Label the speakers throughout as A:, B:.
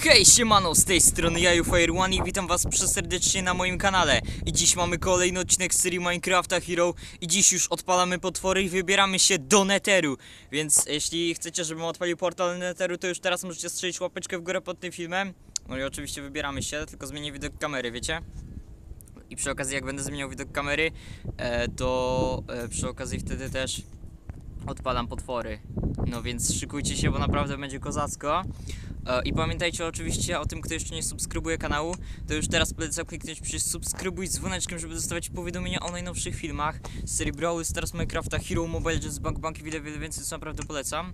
A: Hej, siemano, z tej strony ja, Fire One i witam was przeserdecznie na moim kanale. I dziś mamy kolejny odcinek z serii Minecrafta Hero i dziś już odpalamy potwory i wybieramy się do Netheru. Więc jeśli chcecie, żebym odpalił portal Netheru, to już teraz możecie strzelić łapeczkę w górę pod tym filmem. No i oczywiście wybieramy się, tylko zmienię widok kamery, wiecie? I przy okazji, jak będę zmieniał widok kamery, e, to e, przy okazji wtedy też odpalam potwory. No więc szykujcie się, bo naprawdę będzie kozacko. E, I pamiętajcie oczywiście o tym, kto jeszcze nie subskrybuje kanału, to już teraz polecam kliknąć przycisk subskrybuj z dzwoneczkiem, żeby dostawać powiadomienia o najnowszych filmach z serii Brawl Stars, Minecrafta, Hero Mobile, Jazz Bank, Bank i wiele, wiele więcej, co naprawdę polecam.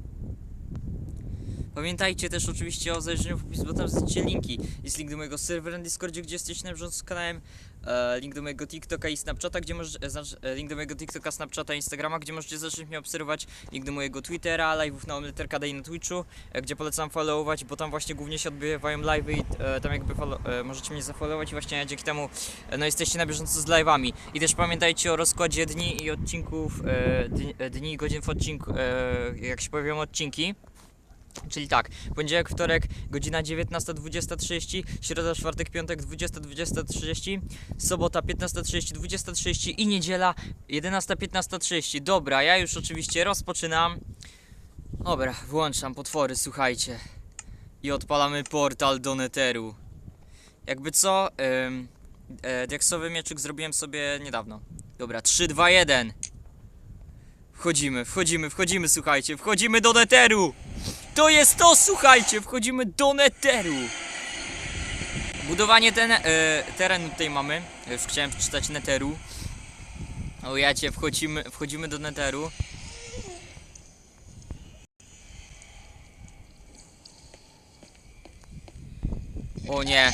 A: Pamiętajcie też oczywiście o zajrzeniu w opis, bo tam znajdziecie linki. Jest link do mojego serwera na Discordzie, gdzie jesteście na bieżąco z kanałem, e, link do mojego TikToka i Snapchata, gdzie możecie, znaczy, e, link do mojego TikToka, Snapchata i Instagrama, gdzie możecie zacząć mnie obserwować, link do mojego Twittera, live'ów na Omleterkada i na Twitchu, e, gdzie polecam followować, bo tam właśnie głównie się odbywają live'y i tam jakby follow, możecie mnie zafollowować i właśnie dzięki temu no jesteście na bieżąco z live'ami. I też pamiętajcie o rozkładzie dni i odcinków, dni, i godzin w odcinku, jak się pojawią odcinki. Czyli tak, poniedziałek, wtorek, godzina 19.20.30, środa, czwartek, piątek, 20.20.30, sobota 15.30, 20.30 i niedziela 11.15.30. Dobra, ja już oczywiście rozpoczynam. Dobra, włączam potwory, słuchajcie. I odpalamy portal do Netheru. Jakby co, ym, e, diaksowy mieczyk zrobiłem sobie niedawno. Dobra, 3, 2, 1. Wchodzimy, wchodzimy, wchodzimy, słuchajcie, wchodzimy do Netheru! To jest to, słuchajcie, wchodzimy do Netheru. Budowanie ten, e, terenu tutaj mamy. Już chciałem przeczytać Netheru. O jacie, wchodzimy, wchodzimy do Netheru. O nie.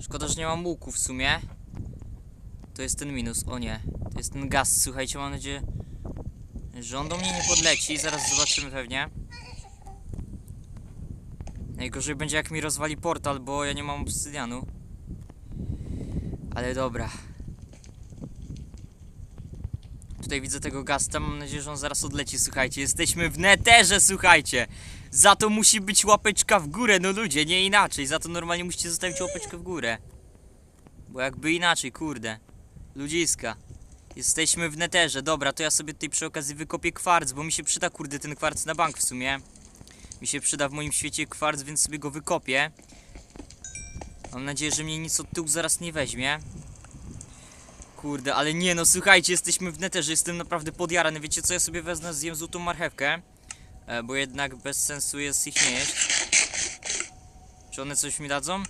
A: Szkoda, że nie mam łuku w sumie. To jest ten minus, o nie. To jest ten gaz, słuchajcie, mam nadzieję, że on do mnie nie podleci. Zaraz zobaczymy pewnie. Najgorzej będzie jak mi rozwali portal, bo ja nie mam obsydianu. Ale dobra. Tutaj widzę tego gasta, mam nadzieję, że on zaraz odleci, słuchajcie. Jesteśmy w neterze, słuchajcie. Za to musi być łapeczka w górę, no ludzie, nie inaczej. Za to normalnie musicie zostawić łapeczkę w górę. Bo jakby inaczej, kurde. Ludziska. Jesteśmy w neterze, dobra, to ja sobie tutaj przy okazji wykopię kwarc, bo mi się przyda, kurde, ten kwarc na bank w sumie. Mi się przyda w moim świecie kwarc, więc sobie go wykopię. Mam nadzieję, że mnie nic od tyłu zaraz nie weźmie. Kurde, ale nie no, słuchajcie, jesteśmy w neterze, jestem naprawdę podjarany. Wiecie co, ja sobie wezmę, zjem złotą marchewkę. E, bo jednak bez sensu jest ich nie jeść. Czy one coś mi dadzą?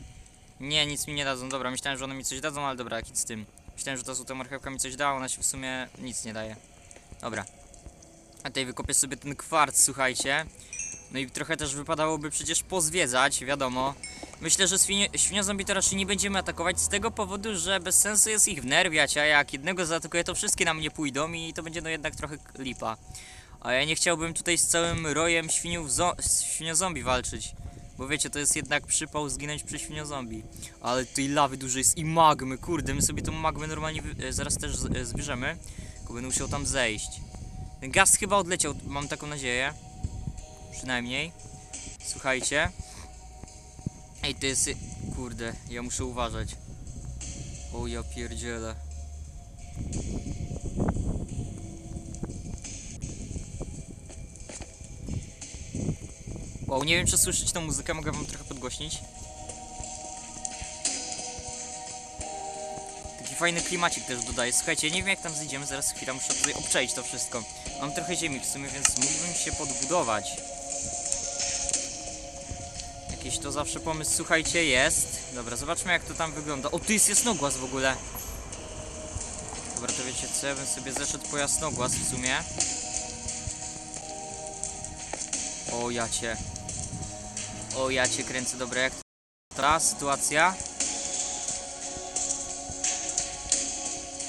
A: Nie, nic mi nie dadzą. Dobra, myślałem, że one mi coś dadzą, ale dobra, jak z tym. Myślałem, że ta złota marchewka mi coś dała, ona się w sumie nic nie daje. Dobra. A tutaj wykopię sobie ten kwarc, słuchajcie. No i trochę też wypadałoby przecież pozwiedzać, wiadomo. Myślę, że świniozombie to raczej nie będziemy atakować z tego powodu, że bez sensu jest ich wnerwiać, a jak jednego zaatakuję, to wszystkie na mnie pójdą i to będzie no jednak trochę lipa. A ja nie chciałbym tutaj z całym rojem świniów zo- walczyć. Bo wiecie, to jest jednak przypał zginąć przy świniozombie. Ale tej lawy dużo jest i magmy, kurde, my sobie tą magmę normalnie e, zaraz też e, zbierzemy. Tylko będę musiał tam zejść. Ten gaz chyba odleciał, mam taką nadzieję. Przynajmniej. Słuchajcie. Ej, to jest... Kurde, ja muszę uważać. O ja pierdzielę. Wow, nie wiem czy słyszycie tą muzykę, mogę wam trochę podgłośnić. Taki fajny klimacik też dodaje. Słuchajcie, nie wiem jak tam zejdziemy, zaraz chwilę muszę tutaj obczaić to wszystko. Mam trochę ziemi w sumie, więc mógłbym się podbudować. Jakiś to zawsze pomysł, słuchajcie, jest. Dobra, zobaczmy jak to tam wygląda. O, tu jest jasnogłaz w ogóle. Dobra, to wiecie co, ja bym sobie zeszedł po jasnogłaz w sumie. O, ja cię. O, ja cię kręcę, dobra, jak ta sytuacja?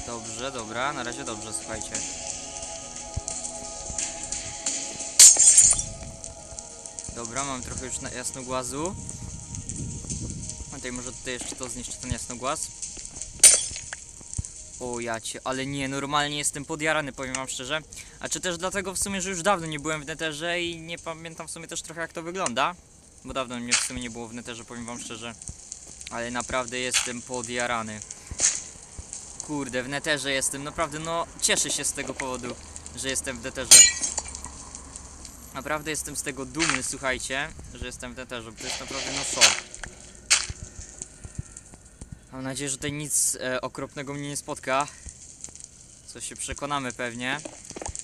A: Dobrze, dobra, na razie dobrze, słuchajcie. Dobra, mam trochę już jasnogłazu. A tutaj może tutaj jeszcze to zniszczy ten jasnogłaz. O jacie, ale nie, normalnie jestem podjarany, powiem wam szczerze. A czy też dlatego w sumie, że już dawno nie byłem w neterze i nie pamiętam w sumie też trochę jak to wygląda. Bo dawno mnie w sumie nie było w neterze, powiem wam szczerze. Ale naprawdę jestem podjarany. Kurde, w neterze jestem, naprawdę no cieszę się z tego powodu, że jestem w neterze. Naprawdę jestem z tego dumny, słuchajcie, że jestem w neterze, bo to jest naprawdę no szok. Mam nadzieję, że tutaj nic e, okropnego mnie nie spotka. Co się przekonamy pewnie.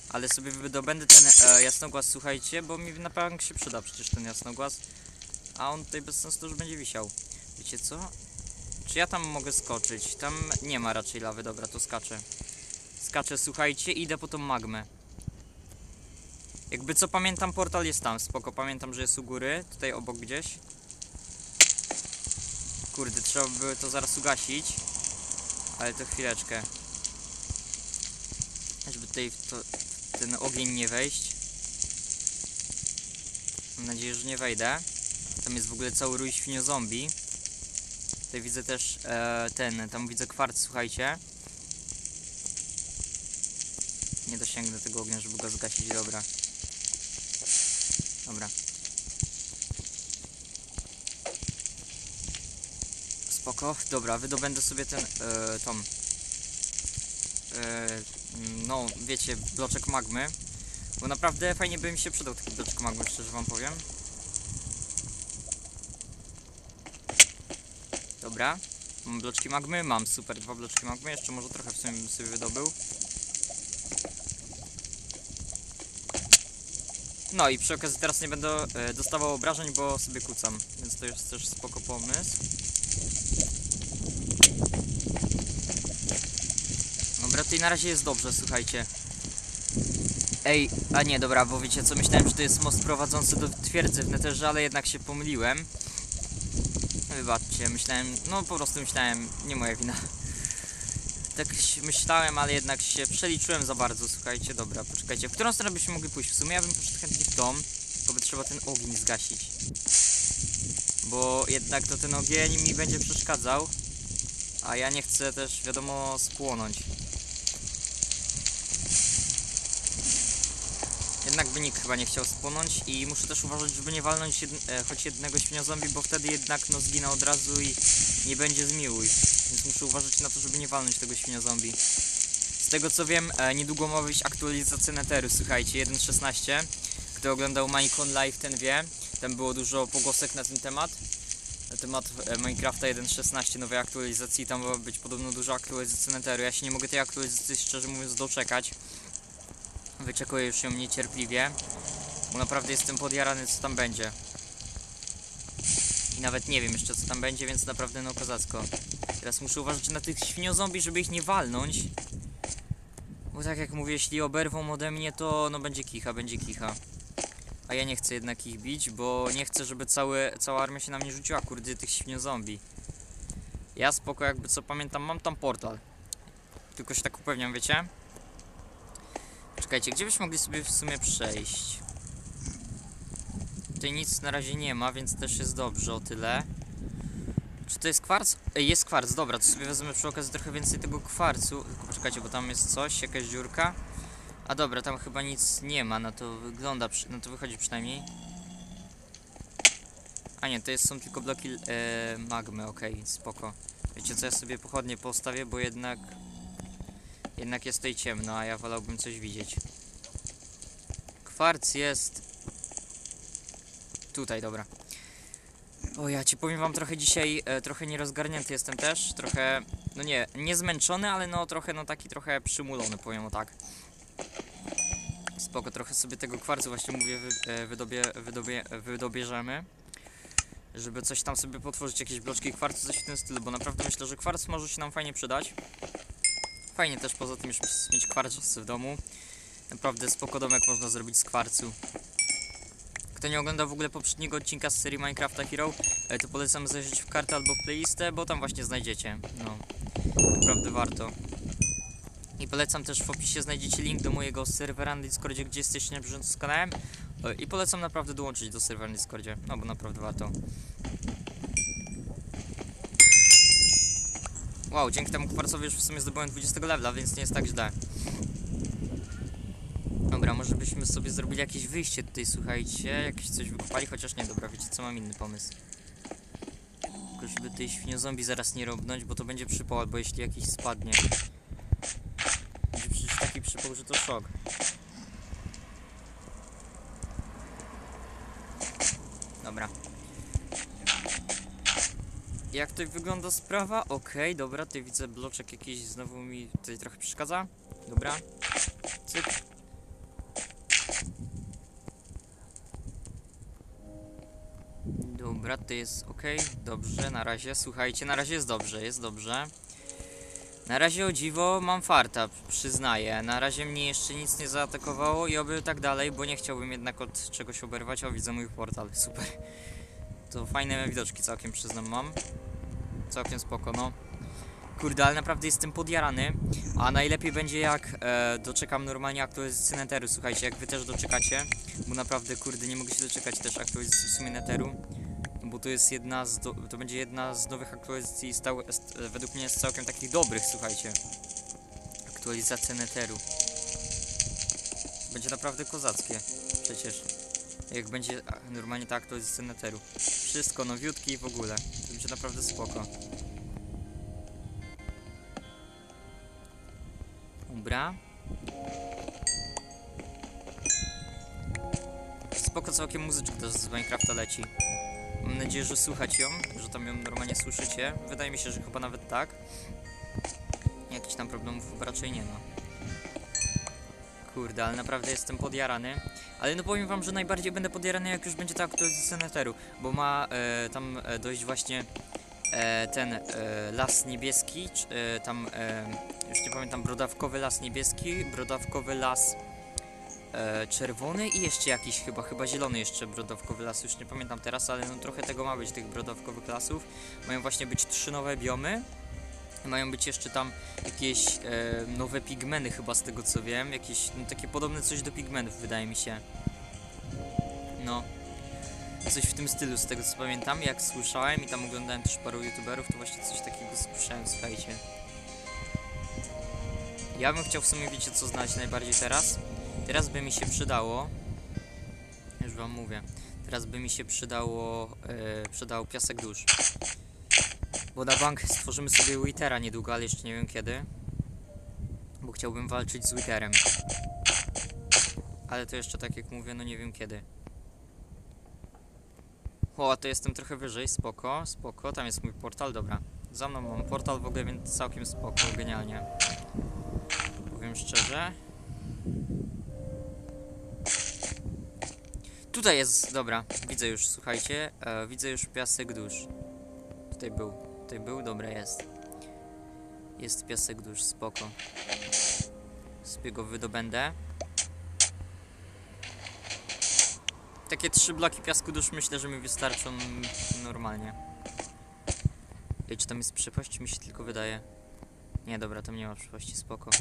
A: Ale sobie wydobędę ten e, jasnogłaz, słuchajcie, bo mi na pewno się przyda przecież ten jasnogłaz. A on tutaj bez sensu już będzie wisiał. Wiecie co? Czy ja tam mogę skoczyć? Tam nie ma raczej lawy, dobra, to skaczę. Skaczę, słuchajcie, idę po tą magmę. Jakby co pamiętam, portal jest tam, spoko, pamiętam, że jest u góry, tutaj obok gdzieś. Kurde, trzeba by to zaraz ugasić. Ale to chwileczkę. Żeby tutaj w, to, w ten ogień nie wejść. Mam nadzieję, że nie wejdę. Tam jest w ogóle cały rój świniozombie. Tutaj widzę też e, ten, tam widzę kwarc, słuchajcie. Nie dosięgnę tego ognia, żeby go zgasić, dobra. Dobra. Spoko, dobra, wydobędę sobie ten, e, tą, e, no, wiecie, bloczek magmy. Bo naprawdę fajnie by mi się przydał taki bloczek magmy, szczerze wam powiem. Dobra, mam bloczki magmy, mam super, dwa bloczki magmy, jeszcze może trochę w sumie bym sobie wydobył. No i przy okazji teraz nie będę e, dostawał obrażeń, bo sobie kucam, więc to jest też spoko pomysł. Dobra, tutaj na razie jest dobrze, słuchajcie. Ej, a nie, dobra, bo wiecie co, myślałem, że to jest most prowadzący do twierdzy w Netherze, ale jednak się pomyliłem. Myślałem, no po prostu myślałem, nie moja wina. Tak myślałem, ale jednak się przeliczyłem za bardzo, słuchajcie, dobra, poczekajcie, w którą stronę byśmy mogli pójść? W sumie ja bym poszedł chętnie w dom, bo by trzeba ten ogień zgasić. Bo jednak to ten ogień mi będzie przeszkadzał, a ja nie chcę też, wiadomo, spłonąć. Jednak by nikt chyba nie chciał spłonąć i muszę też uważać, żeby nie walnąć e, choć jednego świniozombie, bo wtedy jednak no zginę od razu i nie będzie zmiłuj. Więc muszę uważać na to, żeby nie walnąć tego świniozombie. Z tego co wiem, e, niedługo ma wyjść aktualizacja Netheru, słuchajcie, 1.16. Kto oglądał Minecon Live, ten wie. Tam było dużo pogłosek na ten temat. Na temat e, Minecrafta 1.16 nowej aktualizacji. Tam ma być podobno dużo aktualizacji Netheru. Ja się nie mogę tej aktualizacji szczerze mówiąc doczekać. Wyczekuję już ją niecierpliwie. Bo naprawdę jestem podjarany co tam będzie. I nawet nie wiem jeszcze co tam będzie, więc naprawdę no kozacko. Teraz muszę uważać na tych świniozombie, żeby ich nie walnąć. Bo tak jak mówię, jeśli oberwą ode mnie, to no będzie kicha, będzie kicha. A ja nie chcę jednak ich bić, bo nie chcę, żeby cały, cała armia się na mnie rzuciła, kurde, tych świniozombie. Ja spoko, jakby co pamiętam, mam tam portal. Tylko się tak upewniam, wiecie? Czekajcie, gdzie byśmy mogli sobie w sumie przejść? Tutaj nic na razie nie ma, więc też jest dobrze o tyle. Czy to jest kwarc? Ej, jest kwarc, dobra, to sobie wezmę przy okazji trochę więcej tego kwarcu. Tylko poczekajcie, bo tam jest coś, jakaś dziurka. A dobra, tam chyba nic nie ma, no to wygląda, przy... no to wychodzi przynajmniej. A nie, to jest, są tylko bloki e, magmy, okej, spoko. Wiecie co, ja sobie pochodnie postawię, bo jednak... Jednak jest tutaj ciemno, a ja wolałbym coś widzieć. Kwarc jest... Tutaj, dobra. O, ja ci powiem wam trochę dzisiaj, e, trochę nierozgarnięty jestem też, trochę, no nie, nie zmęczony, ale no trochę, no taki trochę przymulony, powiem o tak. Spoko, trochę sobie tego kwarcu właśnie mówię, wy, e, wydobie, wydobie, wydobierzemy. Żeby coś tam sobie potworzyć, jakieś bloczki kwarcu, coś w tym stylu, bo naprawdę myślę, że kwarc może się nam fajnie przydać. Fajnie też poza tym już mieć kwarc w domu. Naprawdę spoko domek można zrobić z kwarcu. Kto nie oglądał w ogóle poprzedniego odcinka z serii Minecrafta Hero, e, to polecam zajrzeć w kartę albo w playlistę, bo tam właśnie znajdziecie. No, naprawdę warto. I polecam też w opisie znajdziecie link do mojego serwera na Discordzie, gdzie jesteście na bieżąco z kanałem. E, I polecam naprawdę dołączyć do serwera na Discordzie, no bo naprawdę warto. Wow, dzięki temu kwarcowi już w sumie zdobyłem 20 levela, więc nie jest tak źle. Dobra, może byśmy sobie zrobili jakieś wyjście tutaj, słuchajcie, jakieś coś wykopali, chociaż nie, dobra, wiecie co, mam inny pomysł. Tylko żeby tej świnio zombie zaraz nie robnąć, bo to będzie przypał, albo jeśli jakiś spadnie. Będzie przecież taki przypał, że to szok. Dobra. Jak tutaj wygląda sprawa? Okej, dobra, tutaj widzę bloczek jakiś znowu mi tutaj trochę przeszkadza. Dobra. Cyk. Dobra, to jest ok, dobrze, na razie, słuchajcie, na razie jest dobrze, jest dobrze. Na razie o dziwo mam farta, przyznaję. Na razie mnie jeszcze nic nie zaatakowało i oby tak dalej, bo nie chciałbym jednak od czegoś oberwać. O, widzę mój portal, super. To fajne widoczki całkiem przyznam mam. Całkiem spoko, no. Kurde, ale naprawdę jestem podjarany. A najlepiej będzie jak e, doczekam normalnie aktualizacji Netheru, słuchajcie, jak wy też doczekacie. Bo naprawdę, kurde, nie mogę się doczekać też aktualizacji w sumie Netheru. Bo to jest jedna z, do, to będzie jedna z nowych aktualizacji, stał, st, według mnie jest całkiem takich dobrych, słuchajcie. Aktualizacja Netheru. Będzie naprawdę kozackie, przecież. Jak będzie normalnie ta aktualizacja Netheru. Wszystko nowiutki i w ogóle. To będzie naprawdę spoko. Dobra. Spoko całkiem muzyczka też z Minecrafta leci. Mam nadzieję, że słychać ją, że tam ją normalnie słyszycie. Wydaje mi się, że chyba nawet tak. Jakichś tam problemów raczej nie ma. Kurde, ale naprawdę jestem podjarany. Ale no powiem wam, że najbardziej będę podjarany jak już będzie ta aktualizacja Netheru, bo ma e, tam e, dojść właśnie e, ten e, las niebieski, czy, e, tam e, już nie pamiętam, brodawkowy las niebieski, brodawkowy las e, czerwony i jeszcze jakiś chyba, chyba zielony jeszcze brodawkowy las, już nie pamiętam teraz, ale no trochę tego ma być, tych brodawkowych lasów. Mają właśnie być trzy nowe biomy. Mają być jeszcze tam jakieś e, nowe pigmeny chyba z tego co wiem, jakieś no, takie podobne coś do pigmenów wydaje mi się. No. Coś w tym stylu z tego co pamiętam, jak słyszałem i tam oglądałem też paru youtuberów, to właśnie coś takiego słyszałem, słuchajcie. Ja bym chciał w sumie, wiecie co znaleźć najbardziej teraz? Teraz by mi się przydało, już wam mówię, teraz by mi się przydało, e, przydał piasek dusz. Bo na bank stworzymy sobie Witera niedługo, ale jeszcze nie wiem kiedy. Bo chciałbym walczyć z Witerem. Ale to jeszcze tak jak mówię, no nie wiem kiedy. O, to jestem trochę wyżej, spoko, spoko, tam jest mój portal, dobra. Za mną mam portal w ogóle, więc całkiem spoko, genialnie. Powiem szczerze. Tutaj jest, dobra, widzę już, słuchajcie, e, widzę już piasek dusz. Tutaj był, tutaj był, dobra, jest. Jest piasek dusz, spoko. Sobie go wydobędę. Takie trzy bloki piasku dusz myślę, że mi wystarczą normalnie. Ej, czy tam jest przepaść? Mi się tylko wydaje. Nie, dobra, tam nie ma przepaści, spoko.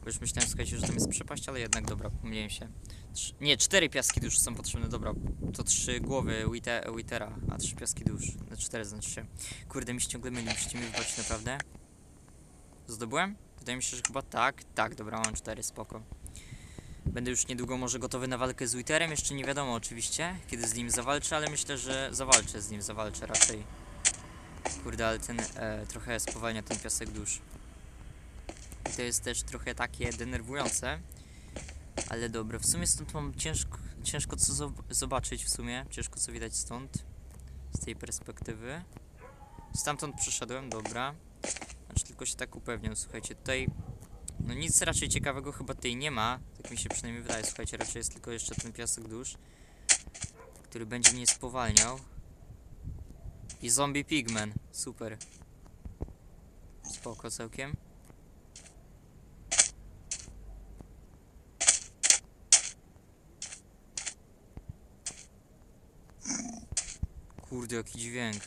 A: Bo już myślałem, słuchajcie, że tam jest przepaść, ale jednak, dobra, pomyliłem się. Nie, cztery piaski dusz są potrzebne, dobra. To trzy głowy Wite Witera, a trzy piaski dusz. Na cztery znaczy się. Kurde, mi się ciągle myli, musicie mi wybaczyć, naprawdę. Zdobyłem? Wydaje mi się, że chyba tak. Tak, dobra, mam cztery, spoko. Będę już niedługo może gotowy na walkę z Witerem, jeszcze nie wiadomo oczywiście, kiedy z nim zawalczę, ale myślę, że zawalczę z nim, zawalczę raczej. Kurde, ale ten e, trochę spowalnia ten piasek dusz. I to jest też trochę takie denerwujące. Ale dobra, w sumie stąd mam ciężko, ciężko co zob- zobaczyć w sumie, ciężko co widać stąd, z tej perspektywy. Stamtąd przyszedłem, dobra. Znaczy tylko się tak upewniam, słuchajcie, tutaj no nic raczej ciekawego chyba tutaj nie ma, tak mi się przynajmniej wydaje, słuchajcie, raczej jest tylko jeszcze ten piasek dusz, który będzie mnie spowalniał. I zombie pigman, super. Spoko całkiem. Kurde, jaki dźwięk.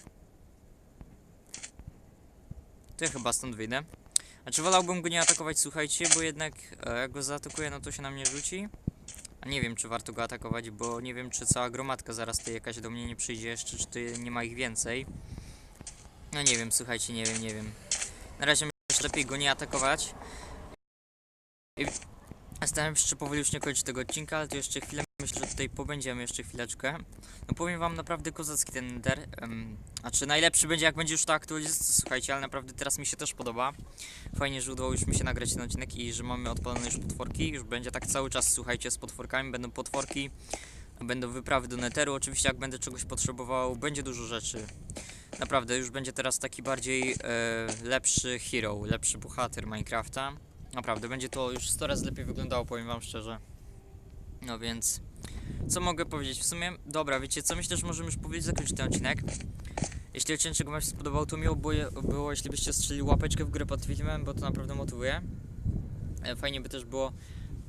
A: To ja chyba stąd wyjdę. Znaczy wolałbym go nie atakować, słuchajcie, bo jednak e, jak go zaatakuję, no to się na mnie rzuci. A nie wiem, czy warto go atakować, bo nie wiem, czy cała gromadka zaraz tutaj jakaś do mnie nie przyjdzie jeszcze, czy tu nie ma ich więcej. No nie wiem, słuchajcie, nie wiem, nie wiem. Na razie myślę, lepiej go nie atakować. I staram się powoli już nie kończyć tego odcinka, ale to jeszcze chwilę myślę, że tutaj pobędziemy jeszcze chwileczkę. No powiem wam naprawdę kozacki ten Nether. Um, a czy najlepszy będzie jak będzie już ta aktualizacja, słuchajcie, ale naprawdę teraz mi się też podoba. Fajnie, że udało już mi się nagrać ten odcinek i że mamy odpalone już potworki. Już będzie tak cały czas, słuchajcie, z potworkami. Będą potworki, będą wyprawy do Netheru. Oczywiście jak będę czegoś potrzebował, będzie dużo rzeczy. Naprawdę, już będzie teraz taki bardziej e, lepszy hero, lepszy bohater Minecrafta. Naprawdę, będzie to już 100 razy lepiej wyglądało, powiem wam szczerze. No więc, co mogę powiedzieć? W sumie, dobra, wiecie co, myślę, że możemy już powiedzieć zakończyć ten odcinek. Jeśli odcinek wam się spodobał, to miło było, było jeśli byście strzelili łapeczkę w górę pod filmem, bo to naprawdę motywuje. E, Fajnie by też było,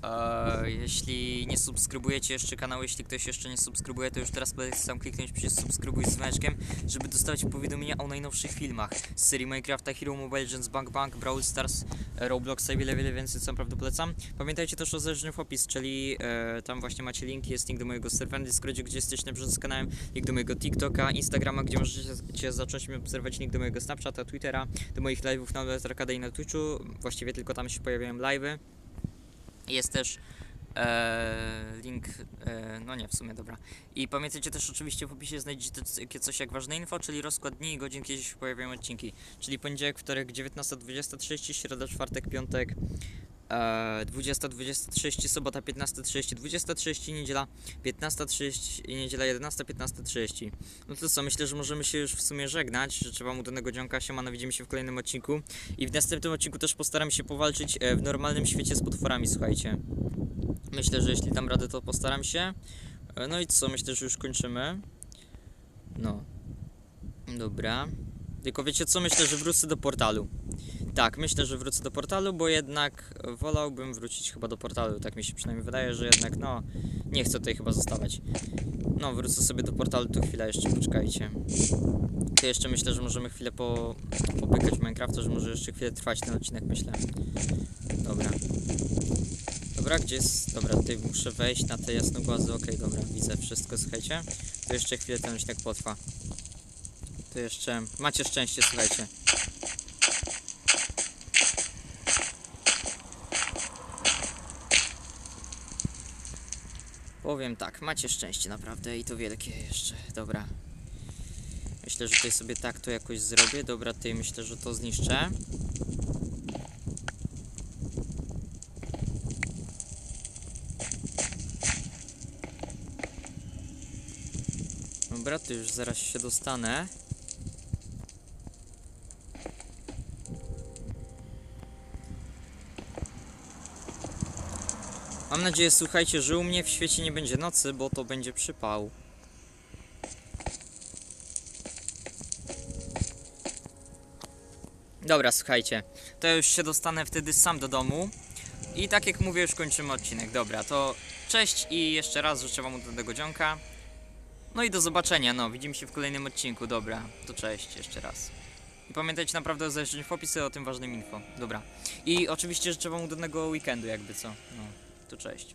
A: e, jeśli nie subskrybujecie jeszcze kanału, jeśli ktoś jeszcze nie subskrybuje, to już teraz polecam kliknąć przycisk subskrybuj z dzwoneczkiem, żeby dostawać powiadomienia o najnowszych filmach z serii Minecrafta, Hero Mobile Legends, Bank Bank, Brawl Stars, e, Robloxa i wiele, wiele więcej, co naprawdę polecam. Pamiętajcie też o zależnym w opis, czyli e, tam właśnie macie link, jest link do mojego serwera na Discordzie, gdzie jesteście na z kanałem, link do mojego TikToka, Instagrama, gdzie możecie zacząć mnie obserwować, link do mojego Snapchata, Twittera, do moich live'ów na Arcade i na Twitchu, właściwie tylko tam się pojawiają live'y. Jest też e, link, e, no nie, w sumie dobra. I pamiętajcie też oczywiście w opisie znajdziecie coś jak ważne info, czyli rozkład dni i godzin, kiedy się pojawiają odcinki. Czyli poniedziałek, wtorek 19.20.30, środa, czwartek, piątek 20.20.30, sobota 15.30, 20.30, niedziela 15.30 i niedziela 11.15.30. No to co, myślę, że możemy się już w sumie żegnać. Życzę wam udanego dzionka, siemano, widzimy się w kolejnym odcinku. I w następnym odcinku też postaram się powalczyć e, w normalnym świecie z potworami, słuchajcie. Myślę, że jeśli dam radę, to postaram się. E, No i co, myślę, że już kończymy. No. Dobra. Tylko wiecie co, myślę, że wrócę do portalu. Tak, myślę, że wrócę do portalu, bo jednak wolałbym wrócić chyba do portalu. Tak mi się przynajmniej wydaje, że jednak no, nie chcę tutaj chyba zostawać. No, wrócę sobie do portalu, to chwilę jeszcze, poczekajcie. To jeszcze myślę, że możemy chwilę po, popykać w Minecrafta, że może jeszcze chwilę trwać ten odcinek, myślę. Dobra. Dobra, gdzie jest? Dobra, tutaj muszę wejść na te jasnogłazy. Okej, dobra, widzę wszystko, słuchajcie. To jeszcze chwilę ten odcinek potrwa. To jeszcze... Macie szczęście, słuchajcie. Powiem tak, macie szczęście naprawdę i to wielkie jeszcze. Dobra. Myślę, że tutaj sobie tak to jakoś zrobię. Dobra, tutaj myślę, że to zniszczę. Dobra, to już zaraz się dostanę. Mam nadzieję, słuchajcie, że u mnie w świecie nie będzie nocy, bo to będzie przypał. Dobra, słuchajcie, to już się dostanę wtedy sam do domu. I tak jak mówię, już kończymy odcinek. Dobra, to cześć i jeszcze raz życzę wam udanego dzionka. No i do zobaczenia, no, widzimy się w kolejnym odcinku, dobra, to cześć jeszcze raz. I pamiętajcie naprawdę o zajrzeniu w opisy o tym ważnym info, dobra. I oczywiście życzę wam udanego weekendu jakby co, no, cześć.